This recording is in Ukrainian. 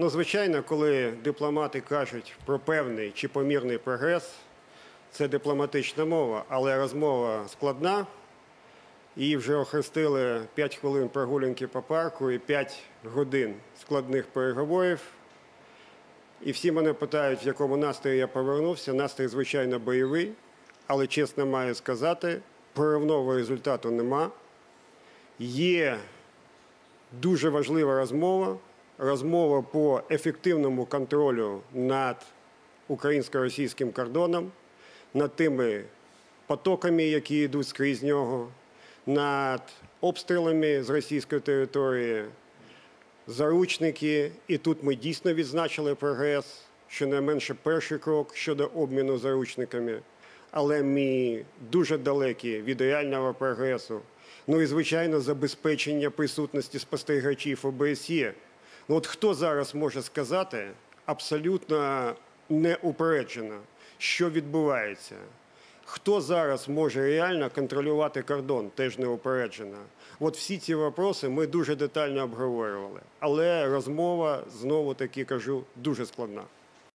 Ну, звичайно, коли дипломати кажуть про певний чи помірний прогрес, це дипломатична мова, але розмова складна. Її вже охрестили 5 хвилин прогулянки по парку і 5 годин складних переговорів. І всі мене питають, в якому настрої я повернувся. Настрій, звичайно, бойовий, але чесно маю сказати, проривного результату нема. Є дуже важлива розмова. Розмова по ефективному контролю над українсько-російським кордоном, над тими потоками, які йдуть скрізь нього, над обстрілами з російської території, заручники. І тут ми дійсно відзначили прогрес, щонайменше перший крок щодо обміну заручниками. Але ми дуже далекі від реального прогресу. Ну і звичайно, забезпечення присутності спостерігачів ОБСЄ. Ну от хто зараз може сказати абсолютно неупереджено, що відбувається? Хто зараз може реально контролювати кордон, теж неупереджено? От всі ці вопроси ми дуже детально обговорювали. Але розмова, знову таки кажу, дуже складна.